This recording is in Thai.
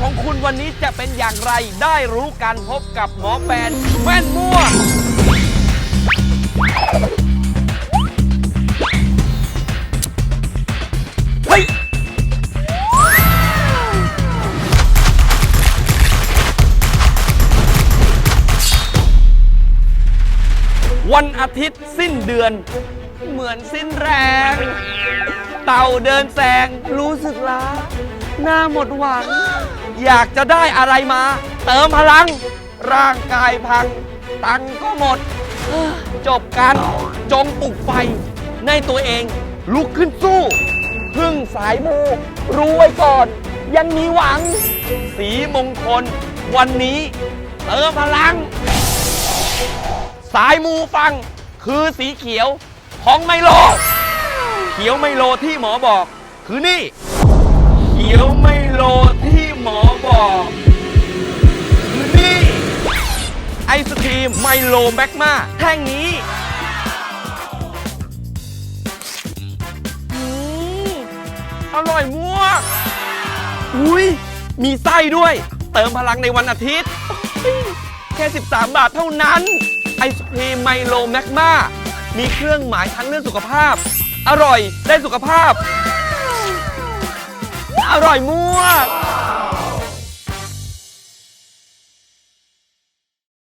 ของคุณวันนี้จะเป็นอย่างไรได้รู้กันพบกับหมอแปนแม่นมั่ว เฮ้ย วันอาทิตย์สิ้นเดือน เหมือนสิ้นแรง เต่าเดินแซงรู้สึกล้า หน้าหมดหวัง อยากจะได้อะไรมา เติมพลัง ร่างกายพัง ตังค์ก็หมด จบกันจงปลุกไฟ ในตัวเอง ลุกขึ้นสู้ พึ่งสายมู รู้ไว้ก่อน ยังมีหวัง สีมงคล วันนี้ เติมพลัง สายมูฟัง คือสีเขียวของไมโล เขียวไมโลที่หมอบอก คือนี่ เขียวไม นี่ไอศครีมไมโลแมกมาแท่งนี้อืมอร่อยมากอุ้ยมีไส้ด้วย เติมพลังในวันอาทิตย์ แค่ 13 บาทเท่านั้น ไอศครีมไมโลแมกมามีเครื่องหมายทั้งเรื่องสุขภาพ อร่อยได้สุขภาพ อร่อยมาก